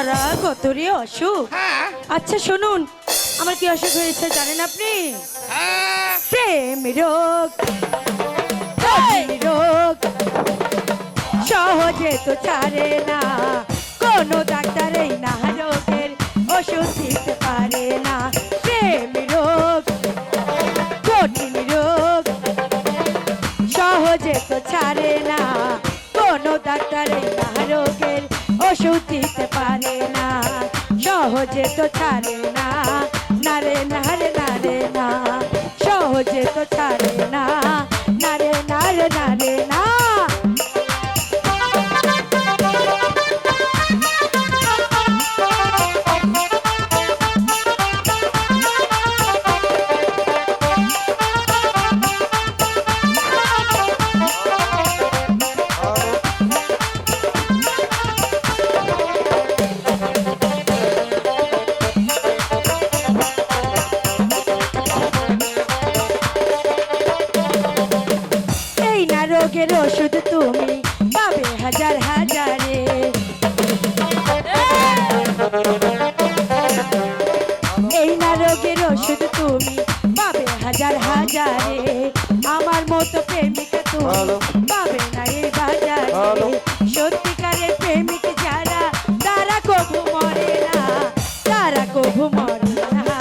সারা কতরে অসুখ? হ্যাঁ। আচ্ছা শুনুন আমার কি অসুখ হয়েছে জানেন আপনি? হ্যাঁ। প্রেম রোগ রোগ সহজে তো ছাড়ে না। কোনো ডাক্তারই না রোগের ওষুধ দিতে পারে না। প্রেম রোগ কঠিন রোগ সহজে তো ছাড়ে না। কোনো ডাক্তারই না রোগের ওষুধ দিতে পারে সহজে তো ছাড়ে না। রে না রে না রে না। সহজে তো ছাড়ে রোগের ওষুধ তুমি পাবে হাজার হাজারে। এই না রোগের ওষুধ তুমি পাবে হাজার হাজারে। আমার মতো প্রেমিকা তুমি পাবে না এই বাজারে। সত্যিকারের প্রেমিক যারা, তারা কবু মরে না, তারা কবু মরে না।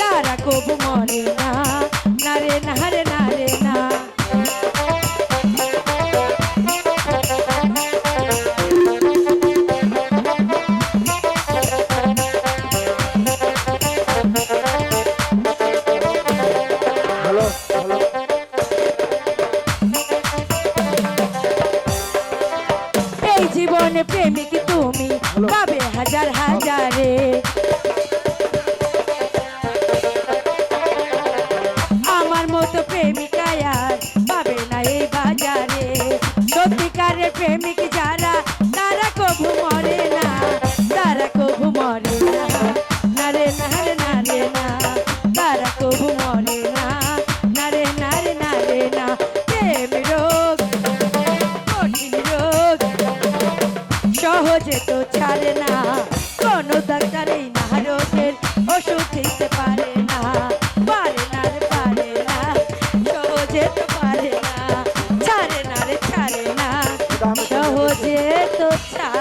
তারা কবু মরে না। প্রেমিক তুমি পাবে হাজার হাজারে সহজে তো ছাড়ে না। কোনো ডাক্তার এই মহারোগের ওষুধ দিতে পারে না। পারে না রে, পারে না, সহজে তো পারে না। ছাড়ে না রে, ছাড়ে না, সহজে তো ছাড়ে